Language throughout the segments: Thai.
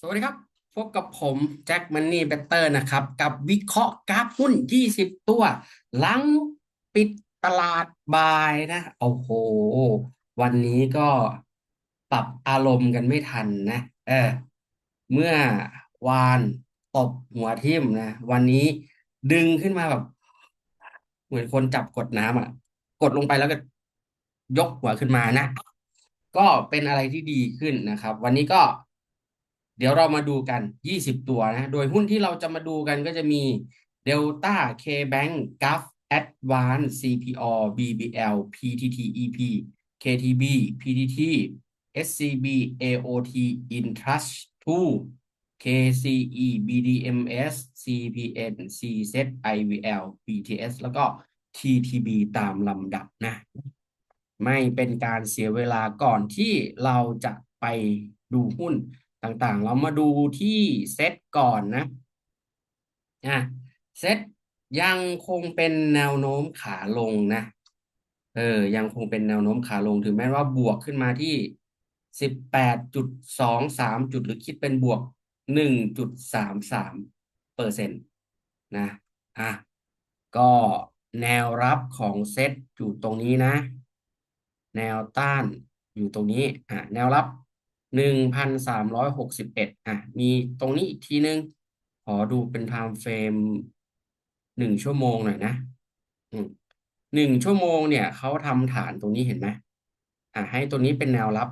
สวัสดีครับ พบกับผมแจ็คมันนี่เบตเตอร์นะครับ กับวิเคราะห์กราฟหุ้น 20 ตัว หลังปิดตลาดบ่ายนะ โอ้โห วันนี้ก็ปรับอารมณ์กันไม่ทันนะ เออ เมื่อวานตบหัวทิ่มนะ วันนี้ดึงขึ้นมาแบบ เหมือนคนจับกดน้ำอะ กดลงไปแล้วก็ยกหัวขึ้นมานะ ก็เป็นอะไรที่ดีขึ้นนะครับ วันนี้ก็ เดี๋ยวเรามาดูกัน 20 ตัวนะ โดยหุ้นที่เราจะมาดูกันก็จะมี Delta KBank Gulf Advance CPO BBL PTT EP KTB PTT SCB AOT Intrust 2 KCE BDMS CPN CZ IVL BTS แล้วก็ TTB ตามลำดับนะ ไม่เป็นการเสียเวลาก่อนที่เราจะไปดูหุ้น ต่างๆ เรามาดูที่เซตก่อนนะอะเซตยังคงเป็นแนวโน้มขาลงนะ เออ ยังคงเป็นแนวโน้มขาลงถึงแม้ว่าบวกขึ้นมาที่สิบแปดจุดสองสามจุดหรือคิดเป็นบวกหนึ่งจุดสามสามเปอร์เซ็นต์นะอะก็แนวรับของเซตอยู่ตรงนี้นะ แนวต้านอยู่ตรงนี้อะแนวรับ หนึ่งพันสามร้อยหกสิบเอ็ดอะ มีตรงนี้อีกทีนึง ขอดูเป็นไทม์เฟรมหนึ่งชั่วโมงหน่อยนะอืมหนึ่งชั่วโมงเนี่ยเขาทำฐานตรงนี้เห็นไหมอะให้ตัวนี้เป็นแนวรับ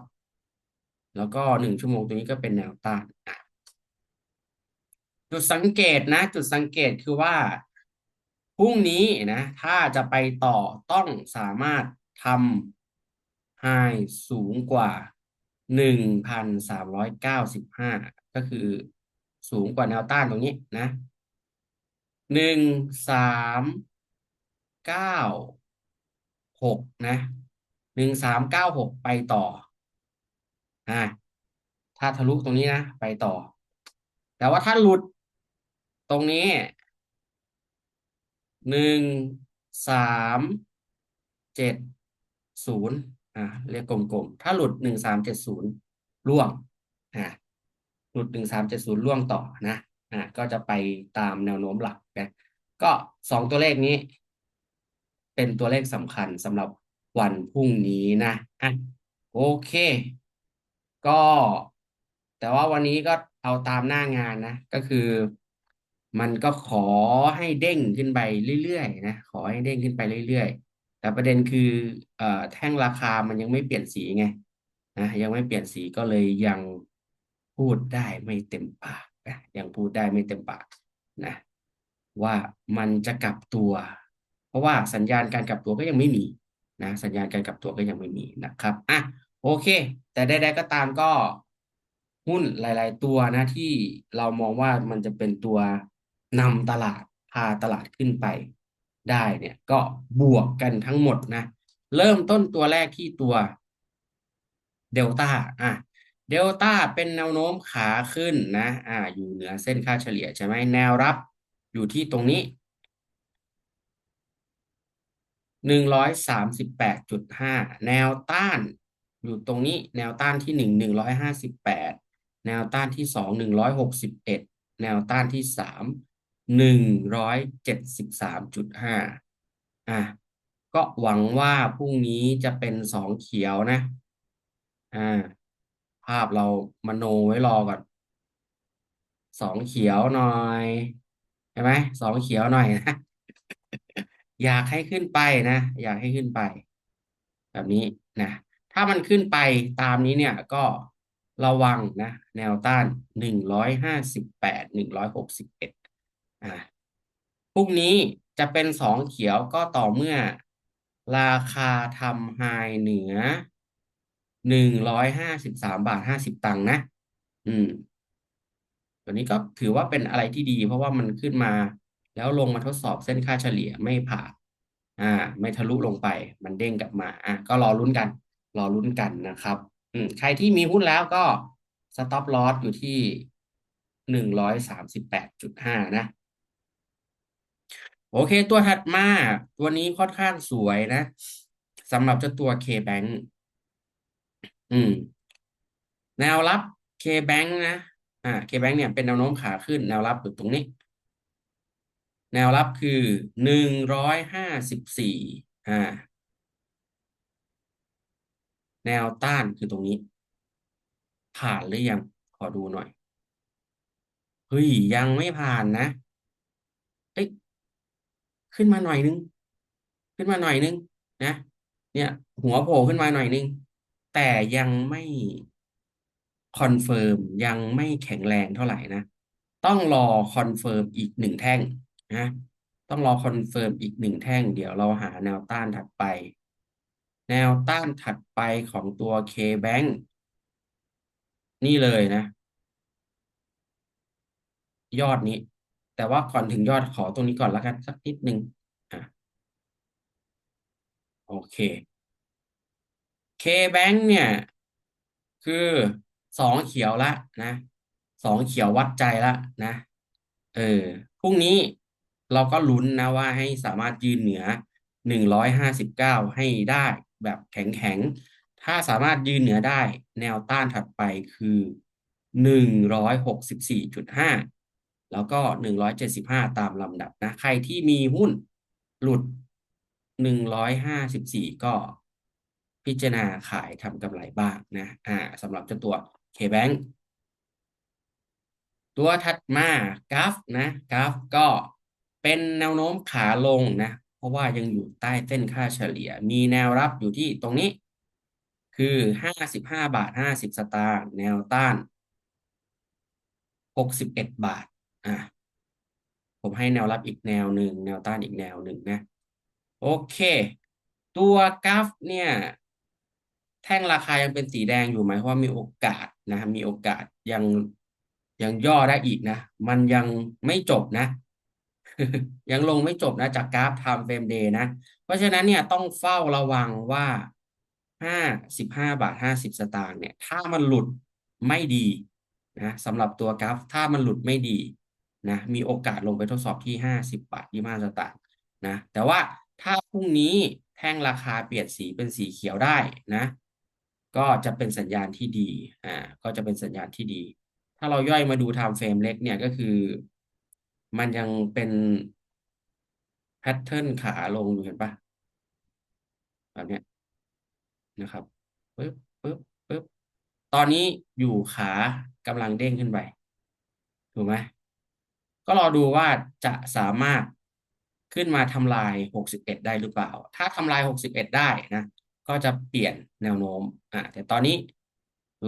แล้วก็หนึ่งชั่วโมงตรงนี้ก็เป็นแนวต้านอะจุดสังเกตนะ จุดสังเกตคือว่าพรุ่งนี้นะ ถ้าจะไปต่อต้องสามารถทำไฮสูงกว่า หนึ่งพันสามร้อยเก้าสิบห้าก็คือสูงกว่าแนวต้านตรงนี้นะหนึ่งสามเก้าหกนะหนึ่งสามเก้าหกไปต่ออ่าถ้าทะลุตรงนี้นะ ไปต่อ แต่ว่าถ้าหลุดตรงนี้หนึ่งสามเจ็ดศูนย์ อ่าเรียกกลมๆ ถ้าหลุดหนึ่งสามเจ็ดศูนย์ล่วงอ่าหลุดหนึ่งสามเจ็ดศูนย์ล่วงต่อนะอ่าก็จะไปตามแนวโน้มหลักนะก็สองตัวเลขนี้ เป็นตัวเลขสำคัญสำหรับวันพรุ่งนี้นะอะโอเค ก็ แต่ว่าวันนี้ก็เอาตามหน้างานนะ ก็คือมันก็ขอให้เด้งขึ้นไปเรื่อยๆนะ ขอให้เด้งขึ้นไปเรื่อยๆ แต่ประเด็นคือเอ่อแท่งราคามันยังไม่เปลี่ยนสีไงนะยังไม่เปลี่ยนสีก็เลยยังพูดได้ไม่เต็มปากนะยังพูดได้ไม่เต็มปากนะว่ามันจะกลับตัว เพราะว่าสัญญาณการกลับตัวก็ยังไม่มีนะสัญญาณการกลับตัวก็ยังไม่มีนะครับอะโอเค แต่ใดๆก็ตามก็หุ้นหลาย ๆ ตัวนะที่เรามองว่ามันจะเป็นตัวนำตลาดพาตลาดขึ้นไป ได้เนี่ยก็บวกกันทั้งหมดนะ เริ่มต้นตัวแรกที่ตัวเดลต้าอะเดลต้าเป็นแนวโน้มขาขึ้นนะ อ่า อยู่เหนือเส้นค่าเฉลี่ยใช่ไหมแนวรับอยู่ที่ตรงนี้หนึ่งร้อยสามสิบแปดจุดห้าแนวต้านอยู่ตรงนี้ แนวต้านที่หนึ่งหนึ่งร้อยห้าสิบแปดแนวต้านที่สองหนึ่งร้อยหกสิบเอ็ดแนวต้านที่สาม หนึ่งร้อยเจ็ดสิบสามจุดห้าอะก็หวังว่าพรุ่งนี้จะเป็นสองเขียวนะ อ่า ภาพเรามโนไว้รอก่อนสองเขียวหน่อยใช่ไหมสองเขียวหน่อยนะอยากให้ขึ้นไปนะ อยากให้ขึ้นไป แบบนี้นะถ้ามันขึ้นไปตามนี้เนี่ยก็ระวังนะ แนวต้านหนึ่งร้อยห้าสิบแปดหนึ่งร้อยหกสิบเอ็ด อ่าพรุ่งนี้จะเป็นสองเขียวก็ต่อเมื่อ ราคาทำไฮเหนือหนึ่งร้อยห้าสิบสามบาทห้าสิบตังค์นะ อืม ตัวนี้ก็ถือว่าเป็นอะไรที่ดี เพราะว่ามันขึ้นมา แล้วลงมาทดสอบเส้นค่าเฉลี่ยไม่ผ่านอ่า ไม่ทะลุลงไป มันเด้งกลับมา อะ ก็รอลุ้นกัน รอลุ้นกันนะครับ อืม ใครที่มีหุ้นแล้วก็สต็อปลอสอยู่ที่หนึ่งร้อยสามสิบแปดจุดห้านะ โอเค ตัวถัดมา ตัวนี้ค่อนข้างสวยนะสำหรับเจ้าตัว K-Bank อืม แนวรับ K-Bank นะอ่า KBank เนี่ยเป็นแนวโน้มขาขึ้น แนวรับอยู่ตรงนี้ แนวรับคือหนึ่งร้อยห้าสิบสี่อ่า แนวต้านคือตรงนี้ ผ่านหรือยัง ขอดูหน่อยเฮ้ยยังไม่ผ่านนะเอ้ย ขึ้นมาหน่อยนึง ขึ้นมาหน่อยนึงนะ เนี่ย หัวโผล่ขึ้นมาหน่อยนึง แต่ยังไม่คอนเฟิร์มยังไม่แข็งแรงเท่าไหร่นะ ต้องรอคอนเฟิร์มอีกหนึ่งแท่งนะต้องรอคอนเฟิร์มอีกหนึ่งแท่ง เดี๋ยวเราหาแนวต้านถัดไป แนวต้านถัดไปของตัว KBank นี่เลยนะ ยอดนี้ แต่ว่าก่อนถึงยอดขอตรงนี้ก่อนแล้วกันสักนิดหนึงอะโอเค KBank เนี่ย คือสองเขียวละนะสองเขียววัดใจละนะ เออพรุ่งนี้เราก็ลุ้นนะว่าให้สามารถยืนเหนือหนึ่งร้อยห้าสิบเก้าให้ได้แบบแข็งแข็งถ้าสามารถยืนเหนือได้แนวต้านถัดไปคือหนึ่งร้อยหกสิบสี่จุดห้า แล้วก็หนึ่งร้อยเจ็ดสิบห้าตามลำดับนะ ใครที่มีหุ้นหลุดหนึ่งร้อยห้าสิบสี่ก็พิจารณาขายทำกำไรบ้างนะ อ่าสำหรับเจ้าตัว KBank ตัวถัดมากราฟนะกราฟก็เป็นแนวโน้มขาลงนะ เพราะว่ายังอยู่ใต้เส้นค่าเฉลี่ย มีแนวรับอยู่ที่ตรงนี้ คือห้าสิบห้าบาทห้าสิบสตางค์แนวต้านหกสิบเอ็ดบาท อะผมให้แนวรับอีกแนวหนึ่งแนวต้านอีกแนวหนึ่งนะโอเค ตัวกราฟเนี่ย แท่งราคายังเป็นสีแดงอยู่ไหมเพราะว่ามีโอกาสนะมีโอกาสยังยังย่อได้อีกนะ มันยังไม่จบนะ ยังลงไม่จบนะ จากกราฟ time frame day นะ เพราะฉะนั้นเนี่ยต้องเฝ้าระวังว่าห้าสิบห้าบาทห้าสิบสตางค์เนี่ย ถ้ามันหลุดไม่ดีนะสำหรับตัวกราฟ ถ้ามันหลุดไม่ดี นะมีโอกาสลงไปทดสอบที่ห้าสิบบาทยี่ห้าสตางค์นะแต่ว่าถ้าพรุ่งนี้แท่งราคาเปลี่ยนสีเป็นสีเขียวได้นะ ก็จะเป็นสัญญาณที่ดีอ่าก็จะเป็นสัญญาณที่ดี ถ้าเราย่อยมาดู time frame เล็กเนี่ยก็คือ มันยังเป็นแพทเทิร์นขาลงดูเห็นปะแบบเนี้ยนะครับปึ๊บปึ๊บปึ๊บตอนนี้อยู่ขากำลังเด้งขึ้นไป ถูกไหม ก็รอดูว่าจะสามารถขึ้นมาทำลายหกสิบเอ็ดได้หรือเปล่า ถ้าทำลายหกสิบเอ็ดได้นะ ก็จะเปลี่ยนแนวโน้มอะแต่ตอนนี้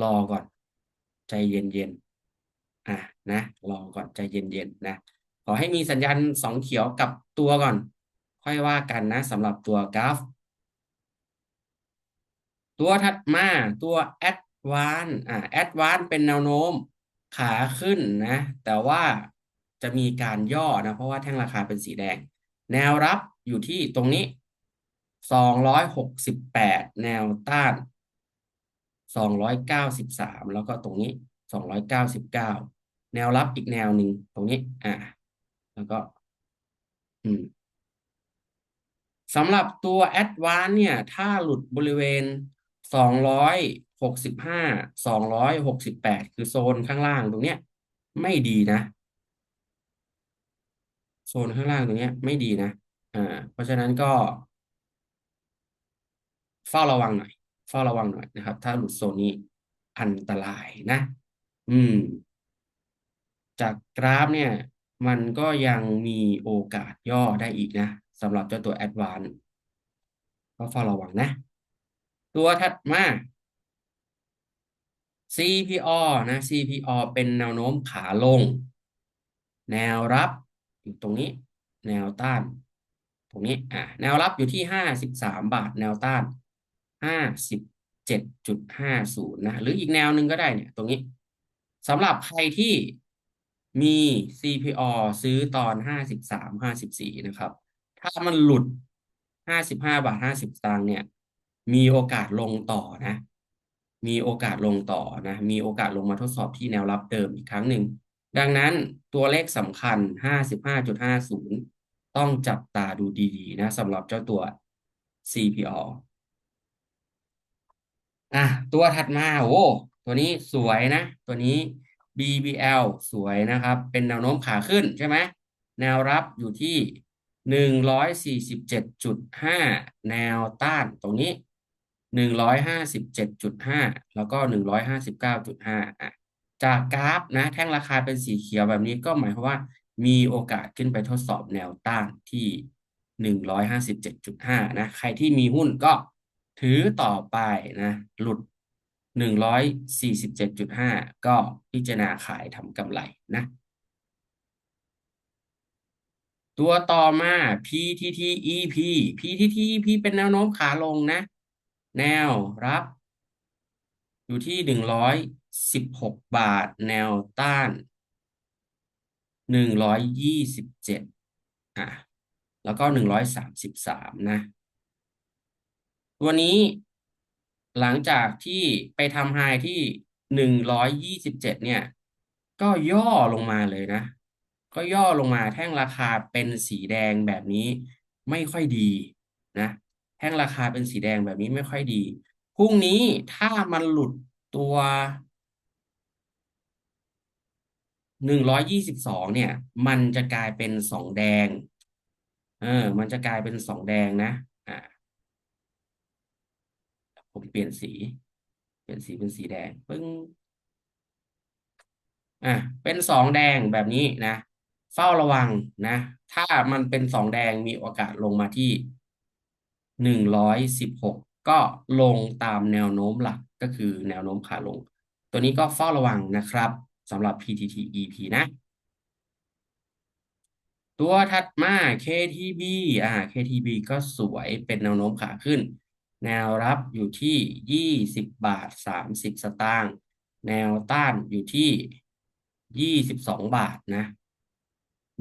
รอก่อน ใจเย็นๆอะนะรอก่อนใจเย็นๆนะ ขอให้มีสัญญาณสองเขียวกับตัวก่อน ค่อยว่ากันนะสำหรับตัวกราฟ ตัวถัดมาตัว Advance อ่า Advance เป็นแนวโน้มขาขึ้นนะ แต่ว่า จะมีการย่อนะ เพราะว่าแท่งราคาเป็นสีแดง แนวรับอยู่ที่ตรงนี้สองร้อยหกสิบแปดแนวต้านสองร้อยเก้าสิบสามแล้วก็ตรงนี้สองร้อยเก้าสิบเก้าแนวรับอีกแนวหนึ่งตรงนี้ อ่า แล้วก็ อืมสำหรับตัว Advance เนี่ย ถ้าหลุดบริเวณสองร้อยหกสิบห้าสองร้อยหกสิบแปดคือโซนข้างล่างตรงเนี้ย ไม่ดีนะ โซนข้างล่างตรงเนี้ย ไม่ดีนะอ่าเพราะฉะนั้นก็ เฝ้าระวังหน่อย เฝ้าระวังหน่อยนะครับ ถ้าหลุดโซนนี้อันตรายนะ อืม จากกราฟเนี่ย มันก็ยังมีโอกาสย่อได้อีกนะสำหรับเจ้าตัว Advance ก็เฝ้าระวังนะ ตัวถัดมา CPO นะ CPO เป็นแนวโน้มขาลง แนวรับ ตรงนี้แนวต้าน ตรงนี้อะแนวรับอยู่ที่ห้าสิบสามบาท แนวต้านห้าสิบเจ็ดจุดห้าศูนย์นะหรืออีกแนวหนึ่งก็ได้เนี่ย ตรงนี้สำหรับใครที่มี CPO ซื้อตอนห้าสิบสามห้าสิบสี่นะครับ ถ้ามันหลุดห้าสิบห้าบาทห้าสิบตังค์เนี่ย มีโอกาสลงต่อนะ มีโอกาสลงต่อนะ มีโอกาสลงมาทดสอบที่แนวรับเดิมอีกครั้งหนึ่ง ดังนั้นตัวเลขสำคัญ 55.50 ต้องจับตาดูดีๆนะสำหรับเจ้าตัว CPO อะตัวถัดมาโอ้ตัวนี้สวยนะ ตัวนี้ BBL สวยนะครับ เป็นแนวโน้มขาขึ้นใช่ไหมแนวรับอยู่ที่หนึ่งร้อยสี่สิบเจ็ดจุดห้าแนวต้านตรงนี้หนึ่งร้อยห้าสิบเจ็ดจุดห้าแล้วก็หนึ่งร้อยห้าสิบเก้าจุดห้าอะ จากกราฟนะแท่งราคาเป็นสีเขียวแบบนี้ก็หมายความว่ามีโอกาสขึ้นไปทดสอบแนวต้านที่หนึ่งร้อยห้าสิบเจ็ดจุดห้านะ ใครที่มีหุ้นก็ถือต่อไปนะ หลุดหนึ่งร้อยสี่สิบเจ็ดจุดห้าก็พิจารณาขายทำกำไรนะ ตัวต่อมา PTTEP PTTEP เป็นแนวโน้มขาลงนะ แนวรับ อยู่ที่หนึ่งร้อย สิบหกบาท แนวต้านหนึ่งร้อยยี่สิบเจ็ดอะแล้วก็หนึ่งร้อยสามสิบสามนะ ตัวนี้หลังจากที่ไปทำไฮที่หนึ่งร้อยยี่สิบเจ็ดเนี่ย ก็ย่อลงมาเลยนะ ก็ย่อลงมาแท่งราคาเป็นสีแดงแบบนี้ไม่ค่อยดีนะ แท่งราคาเป็นสีแดงแบบนี้ไม่ค่อยดีพรุ่งนี้ถ้ามันหลุดตัว หนึ่งร้อยยี่สิบสองเนี่ย มันจะกลายเป็นสองแดง เออ มันจะกลายเป็นสองแดงนะ อ่า ผมเปลี่ยนสี เปลี่ยนสีเป็นสีแดงปึ้งอะเป็นสองแดงแบบนี้นะ เฝ้าระวังนะ ถ้ามันเป็นสองแดงมีโอกาสลงมาที่หนึ่งร้อยสิบหกก็ลงตามแนวโน้มหลักก็คือแนวโน้มขาลง ตัวนี้ก็เฝ้าระวังนะครับ สำหรับ PTTEP นะ ตัวถัดมา KTB อ่า KTB ก็สวยเป็นแนวโน้มขาขึ้น แนวรับอยู่ที่ยี่สิบบาทสามสิบสตางค์แนวต้านอยู่ที่ยี่สิบสองบาทนะ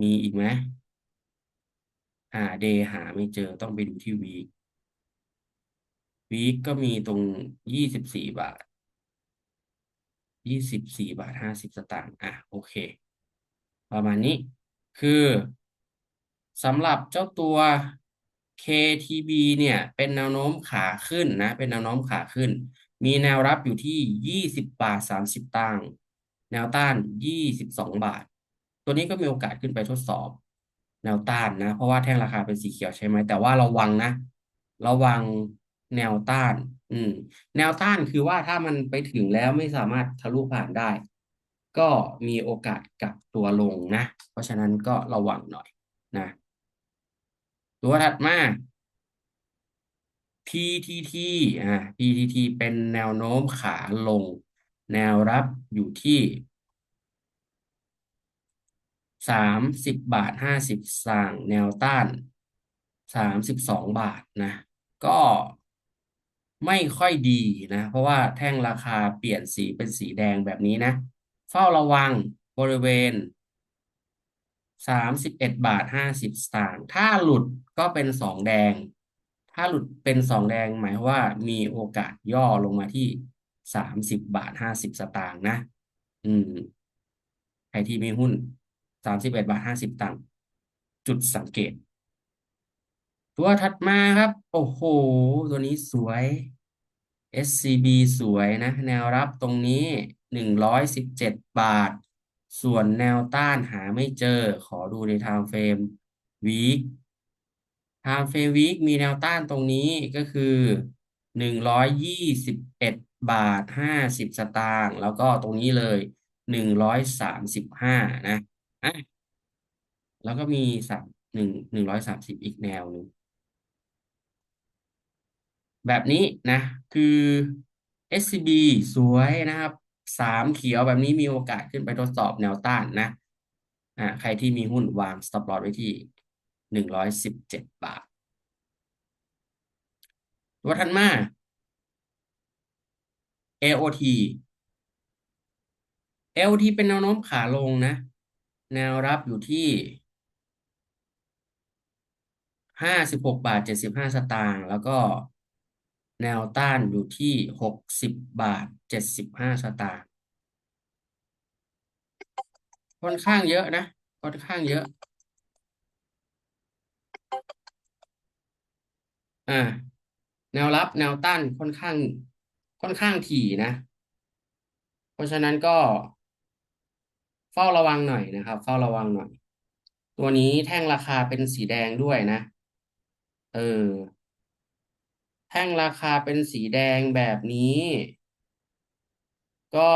มีอีกไหมหาเดหาไม่เจอต้องไปดูที่วีควีคก็มีตรงยี่สิบสี่บาท ยี่สิบสี่บาทห้าสิบสตางค์อะโอเค ประมาณนี้คือสำหรับเจ้าตัว KTB เนี่ย เป็นแนวโน้มขาขึ้นนะ เป็นแนวโน้มขาขึ้น มีแนวรับอยู่ที่ยี่สิบบาทสามสิบตังค์แนวต้านยี่สิบสองบาท ตัวนี้ก็มีโอกาสขึ้นไปทดสอบ แนวต้านนะ เพราะว่าแท่งราคาเป็นสีเขียวใช่ไหมแต่ว่าระวังนะ ระวังแนวต้านอืม แนวต้านคือว่าถ้ามันไปถึงแล้วไม่สามารถทะลุผ่านได้ ก็มีโอกาสกลับตัวลงนะ เพราะฉะนั้นก็ระวังหน่อยนะ ตัวถัดมา PTT อ่า PTT เป็นแนวโน้มขาลง แนวรับอยู่ที่สามสิบบาทห้าสิบสตางแนวต้านสามสิบสองบาทนะ ก็ ไม่ค่อยดีนะ เพราะว่าแท่งราคาเปลี่ยนสีเป็นสีแดงแบบนี้นะ เฝ้าระวังบริเวณสามสิบเอ็ดบาทห้าสิบสตางค์ถ้าหลุดก็เป็นสองแดง ถ้าหลุดเป็นสองแดงหมายว่ามีโอกาสย่อลงมาที่สามสิบบาทห้าสิบสตางค์นะ อืมใครที่มีหุ้นสามสิบเอ็ดบาทห้าสิบตังค์จุดสังเกต ตัวถัดมาครับ โอ้โห ตัวนี้สวย SCB สวยนะ แนวรับตรงนี้หนึ่งร้อยสิบเจ็ดบาท ส่วนแนวต้านหาไม่เจอ ขอดูใน time frame week time frame week มีแนวต้านตรงนี้ก็คือหนึ่งร้อยยี่สิบเอ็ดบาทห้าสิบสตางค์แล้วก็ตรงนี้เลยหนึ่งร้อยสามสิบห้านะอะแล้วก็มีสามหนึ่งหนึ่งร้อยสามสิบอีกแนวหนึ่ง แบบนี้นะ คือ SCB สวยนะครับสามเขียวแบบนี้มีโอกาสขึ้นไปทดสอบแนวต้านนะอ่าใครที่มีหุ้นวาง stop loss ไว้ที่หนึ่งร้อยสิบเจ็ดบาท ตัวถัดมา AOT AOT เป็นแนวโน้มขาลงนะ แนวรับอยู่ที่ห้าสิบหกบาทเจ็ดสิบห้าสตางค์แล้วก็ แนวต้านอยู่ที่หกสิบบาทเจ็ดสิบห้าสตางค์ค่อนข้างเยอะนะค่อนข้างเยอะ อ่า แนวรับแนวต้านค่อนข้าง ค่อนข้างถี่นะ เพราะฉะนั้นก็ เฝ้าระวังหน่อยนะครับ เฝ้าระวังหน่อย ตัวนี้แท่งราคาเป็นสีแดงด้วยนะ เออ ท่งราคาเป็นสีแดงแบบนี้ ก็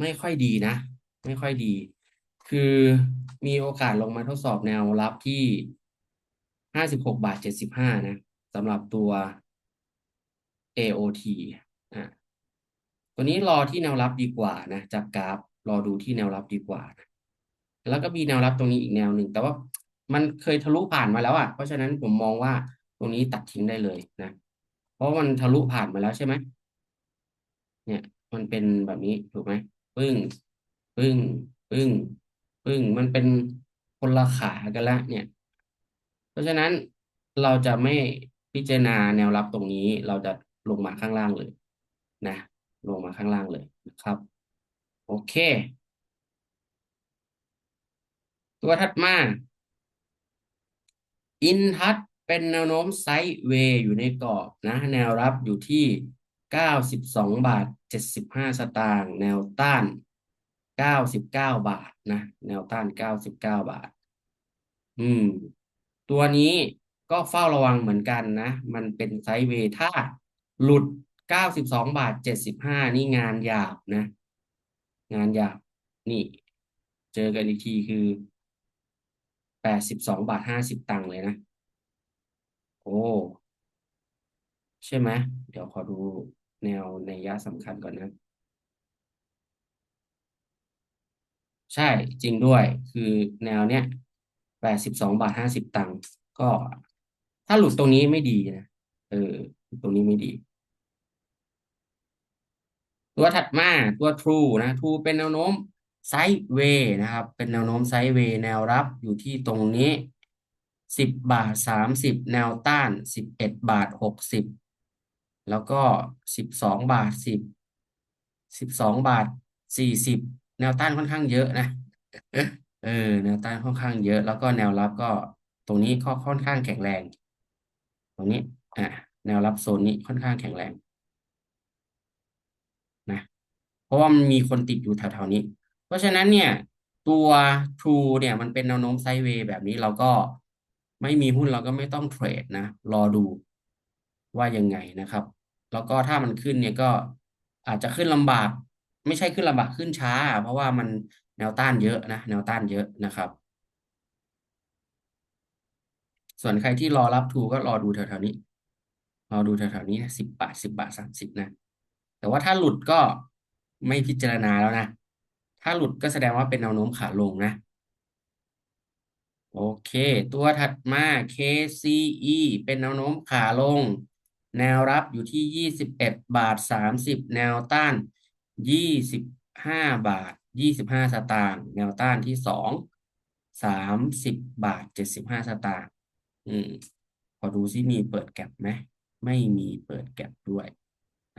ไม่ค่อยดีนะ ไม่ค่อยดี คือมีโอกาสลงมาทดสอบแนวรับที่ห้าสิบหกบาทเจ็ดสิบห้านะสำหรับตัว AOT อะตัวนี้รอที่แนวรับดีกว่านะจากกราฟ รอดูที่แนวรับดีกว่า แล้วก็มีแนวรับตรงนี้อีกแนวหนึ่ง แต่ว่ามันเคยทะลุผ่านมาแล้วอะ เพราะฉะนั้นผมมองว่าตรงนี้ตัดทิ้งได้เลยนะ เพราะมันทะลุผ่านมาแล้วใช่ไหม เนี่ย มันเป็นแบบนี้ถูกไหมปึ้ง ปึ้ง ปึ้ง ปึ้ง มันเป็นคนละขากันละ เนี่ย เพราะฉะนั้นเราจะไม่พิจารณาแนวรับตรงนี้ เราจะลงมาข้างล่างเลย นะ ลงมาข้างล่างเลยนะครับ โอเค ตัวถัดมา อินทัชเป็นแนวโน้มไซด์เวย์อยู่ในกรอบนะ แนวรับอยู่ที่เก้าสิบสองบาทเจ็ดสิบห้าสตางค์แนวต้านเก้าสิบเก้าบาทนะ แนวต้านเก้าสิบเก้าบาท อืม ตัวนี้ก็เฝ้าระวังเหมือนกันนะ มันเป็นไซด์เวย์ถ้าหลุดเก้าสิบสองบาทเจ็ดสิบห้านี่งานหยาบนะ งานหยาบนี่ เจอกันอีกทีคือแปดสิบสองบาทห้าสิบตังค์เลยนะ โอ้ ใช่ไหมเดี๋ยวขอดูแนวในยะสำคัญก่อนนะ ใช่จริงด้วยคือแนวเนี้ยแปดสิบสองบาทห้าสิบตังค์ก็ถ้าหลุดตรงนี้ไม่ดีนะ เออ ตรงนี้ไม่ดี ตัวถัดมาตัว True นะ True เป็นแนวโน้มไซด์เวย์นะครับ เป็นแนวโน้มไซด์เวย์แนวรับอยู่ที่ตรงนี้สิบบาทสามสิบแนวต้านสิบเอ็ดบาทหกสิบแล้วก็สิบสองบาทสิบสิบสองบาทสี่สิบแนวต้านค่อนข้างเยอะนะเออแนวต้านค่อนข้างเยอะ แล้วก็แนวรับก็ตรงนี้ก็ค่อนข้างแข็งแรง ตรงนี้อะแนวรับโซนนี้ค่อนข้างแข็งแรง นะ เพราะว่ามันมีคนติดอยู่แถวๆนี้ เพราะฉะนั้นเนี่ย ตัว True เนี่ย มันเป็นแนวโน้มไซด์เวย์แบบนี้เราก็ไม่มีหุ้นเราก็ไม่ต้องเทรดนะ รอดูว่ายังไงนะครับ แล้วก็ถ้ามันขึ้นเนี่ยก็อาจจะขึ้นลำบาก ไม่ใช่ขึ้นลำบากขึ้นช้า เพราะว่ามันแนวต้านเยอะนะ แนวต้านเยอะนะครับ ส่วนใครที่รอรับทูก็รอดูแถวๆนี้รอดูแถวๆนี้สิบบาทสิบบาทสามสิบนะ แต่ว่าถ้าหลุดก็ ไม่พิจารณาแล้วนะ ถ้าหลุดก็แสดงว่าเป็นแนวโน้มขาลงนะ โอเค ตัวถัดมา KCE เป็นแนวโน้มขาลง แนวรับอยู่ที่ยี่สิบเอ็ดบาทสามสิบแนวต้านยี่สิบห้าบาทยี่สิบห้าสตางค์ แนวต้านที่สองสามสิบบาทเจ็ดสิบห้าสตางค์ อืม พอดูซิมีเปิดแก็บไหม ไม่มีเปิดแก็บด้วย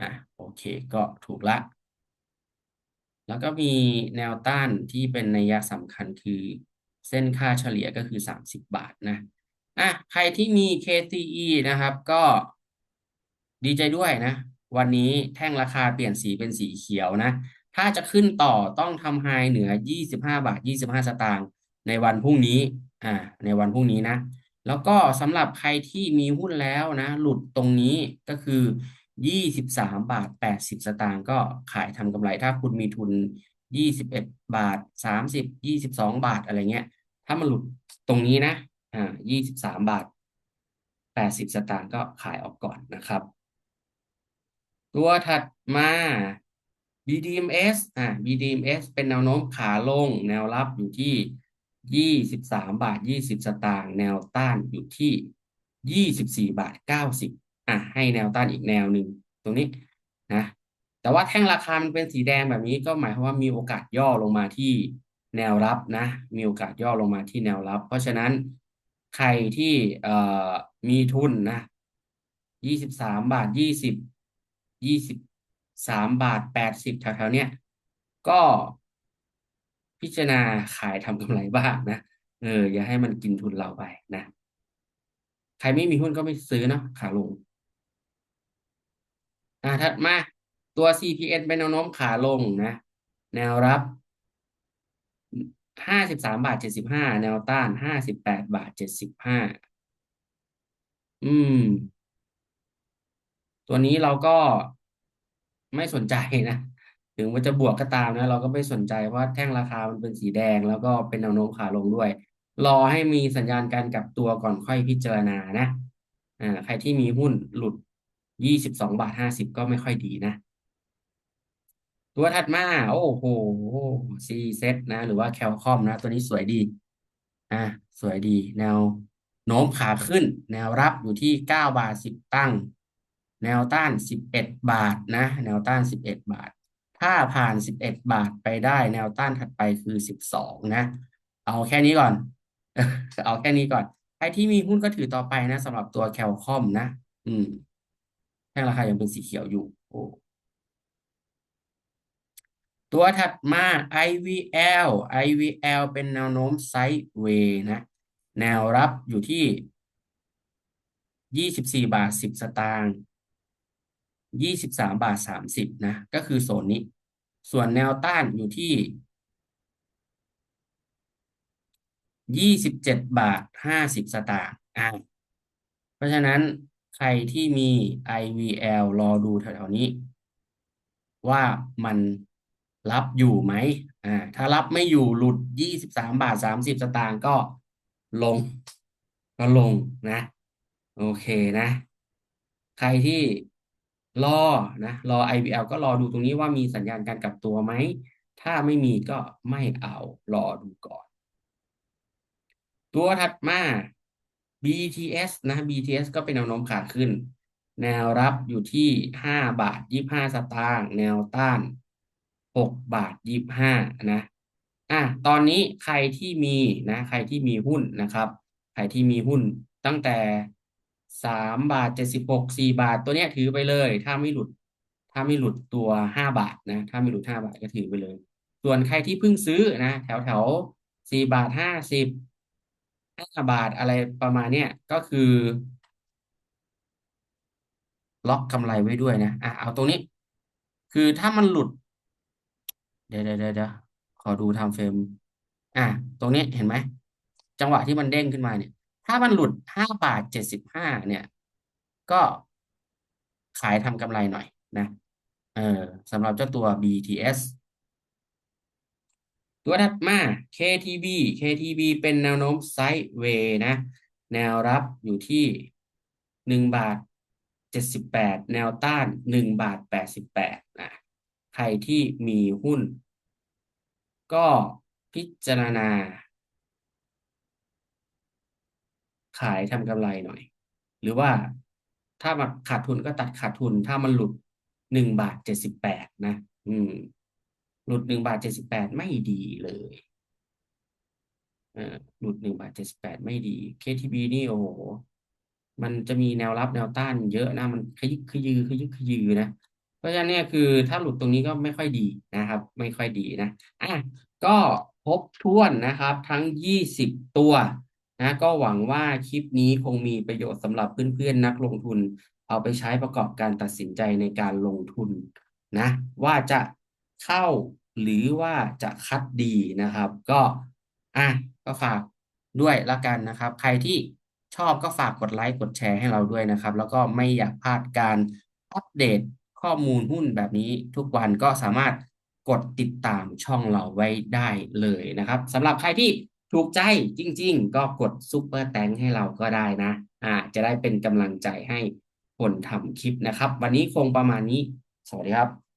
อะ โอเค ก็ถูกละ แล้วก็มีแนวต้านที่เป็นนัยสำคัญคือเส้นค่าเฉลี่ยก็คือสามสิบบาทนะอะใครที่มี KTE นะครับ ก็ดีใจด้วยนะ วันนี้แท่งราคาเปลี่ยนสีเป็นสีเขียวนะ ถ้าจะขึ้นต่อต้องทำไฮเหนือยี่สิบห้าบาทยี่สิบห้าสตางค์ในวันพรุ่งนี้ อ่า ในวันพรุ่งนี้นะ แล้วก็สำหรับใครที่มีหุ้นแล้วนะ หลุดตรงนี้ก็คือ ยี่สิบสามบาทแปดสิบสตางค์ก็ขายทำกำไร ถ้าคุณมีทุนยี่สิบเอ็ดบาทสามสิบยี่สิบสองบาทอะไรเงี้ย ถ้ามันหลุดตรงนี้นะ อ่ายี่สิบสามบาทแปดสิบสตางค์ก็ขายออกก่อนนะครับ ตัวถัดมา BDMs อ่า BDMs เป็นแนวโน้มขาลง แนวรับอยู่ที่ยี่สิบสามบาทยี่สิบสตางค์แนวต้านอยู่ที่ยี่สิบสี่บาทเก้าสิบ อะให้แนวต้านอีกแนวหนึ่งตรงนี้นะแต่ว่าแท่งราคามันเป็นสีแดงแบบนี้ก็หมายความว่ามีโอกาสย่อลงมาที่แนวรับนะ มีโอกาสย่อลงมาที่แนวรับ เพราะฉะนั้นใครที่เอ่อมีทุนนะยี่สิบสามบาทยี่สิบยี่สิบสามบาทแปดสิบแถวๆเนี้ยก็พิจารณาขายทำกำไรบ้างนะเอออย่าให้มันกินทุนเราไปนะ ใครไม่มีหุ้นก็ไม่ซื้อนะขาลง อ่าถัดมาตัว CPN เป็นแนวโน้มขาลงนะ แนวรับห้าสิบสามบาทเจ็ดสิบห้าแนวต้านห้าสิบแปดบาทเจ็ดสิบห้าอืม ตัวนี้เราก็ไม่สนใจนะ ถึงมันจะบวกก็ตามนะ เราก็ไม่สนใจเพราะแท่งราคามันเป็นสีแดง แล้วก็เป็นแนวโน้มขาลงด้วย รอให้มีสัญญาณการกลับตัวก่อนค่อยพิจารณานะอ่าใครที่มีหุ้นหลุด ยี่สิบสองบาทห้าสิบก็ไม่ค่อยดีนะ ตัวถัดมา โอ้โหซีเซ็ตนะ หรือว่าแคลคอมนะ ตัวนี้สวยดี อะสวยดี แนวโน้มขาขึ้น แนวรับอยู่ที่เก้าบาทสิบตั้ง แนวต้านสิบเอ็ดบาทนะ แนวต้านสิบเอ็ดบาท ถ้าผ่านสิบเอ็ดบาทไปได้ แนวต้านถัดไปคือสิบสองนะ เอาแค่นี้ก่อน เอาแค่นี้ก่อนใครที่มีหุ้นก็ถือต่อไปนะสำหรับตัวแคลคอมนะ อืม แท่งราคายังเป็นสีเขียวอยู่ โอ้ตัวถัดมา IVL IVL เป็นแนวโน้มไซด์เวย์นะ แนวรับอยู่ที่ยี่สิบสี่บาทสิบสตางค์ยี่สิบสามบาทสามสิบนะ ก็คือโซนนี้ ส่วนแนวต้านอยู่ที่ยี่สิบเจ็ดบาทห้าสิบสตางค์อ่าเพราะฉะนั้น ใครที่มี IVL รอดูแถวๆนี้ ว่ามันรับอยู่ไหมอ่าถ้ารับไม่อยู่หลุดยี่สิบสามบาทสามสิบสตางค์ก็ลงก็ลงนะ โอเคนะ ใครที่รอนะรอ IVL ก็รอดูตรงนี้ว่ามีสัญญาณการกลับตัวไหม ถ้าไม่มีก็ไม่เอารอดูก่อน ตัวถัดมา BTS นะ BTS ก็เป็นแนวโน้มขาขึ้น แนวรับอยู่ที่ห้าบาทยี่ห้าสตางค์แนวต้านหกบาทยี่ห้านะอะตอนนี้ใครที่มีนะ ใครที่มีหุ้นนะครับ ใครที่มีหุ้นตั้งแต่สามบาทเจ็ดสิบหกสี่บาทตัวเนี้ยถือไปเลย ถ้าไม่หลุด ถ้าไม่หลุดตัวห้าบาทนะ ถ้าไม่หลุดห้าบาทก็ถือไปเลย ส่วนใครที่เพิ่งซื้อนะ แถวแถวสี่บาทห้าสิบ ห้าบาทอะไรประมาณเนี้ยก็คือ ล็อกกำไรไว้ด้วยนะอะเอาตรงนี้ คือถ้ามันหลุด เดี๋ยวเดี๋ยวเดี๋ยวขอดูไทม์เฟรมอะตรงนี้เห็นไหมจังหวะที่มันเด้งขึ้นมาเนี่ย ถ้ามันหลุดห้าบาทเจ็ดสิบห้าเนี่ย ก็ขายทำกำไรหน่อยนะเออสำหรับเจ้าตัว BTS ตัวถัดมา KTB KTB เป็นแนวโน้มไซด์เวย์นะ แนวรับอยู่ที่หนึ่งบาทเจ็ดสิบแปดแนวต้านหนึ่งบาทแปดสิบแปดนะใครที่มีหุ้น ก็พิจารณา ขายทำกำไรหน่อย หรือว่าถ้ามาขาดทุนก็ตัดขาดทุน ถ้ามันหลุดหนึ่งบาทเจ็ดสิบแปดนะ อืม หลุดหนึ่งบาทเจ็ดสิบแปดไม่ดีเลยเออหลุดหนึ่งบาทเจ็ดสิบแปดไม่ดี KTB นี่โอ้โหมันจะมีแนวรับแนวต้านเยอะนะ มันขยึกขยือขยึกขยือนะ เพราะฉะนั้นเนี่ยคือถ้าหลุดตรงนี้ก็ไม่ค่อยดีนะครับ ไม่ค่อยดีนะอะก็ครบถ้วนนะครับ ทั้งยี่สิบตัวนะก็หวังว่าคลิปนี้คงมีประโยชน์สำหรับเพื่อนๆนักลงทุน เอาไปใช้ประกอบการตัดสินใจในการลงทุนนะ ว่าจะเข้า หรือว่าจะคัดดีนะครับ ก็อะก็ฝากด้วยละกันนะครับ ใครที่ชอบก็ฝากกดไลค์กดแชร์ให้เราด้วยนะครับ แล้วก็ไม่อยากพลาดการอัปเดตข้อมูลหุ้นแบบนี้ทุกวันก็สามารถกดติดตามช่องเราไว้ได้เลยนะครับสำหรับใครที่ถูกใจจริง ๆ ก็กดซุปเปอร์แตงให้เราก็ได้นะ อ่า จะได้เป็นกำลังใจให้คนทำคลิปนะครับ วันนี้คงประมาณนี้ สวัสดีครับ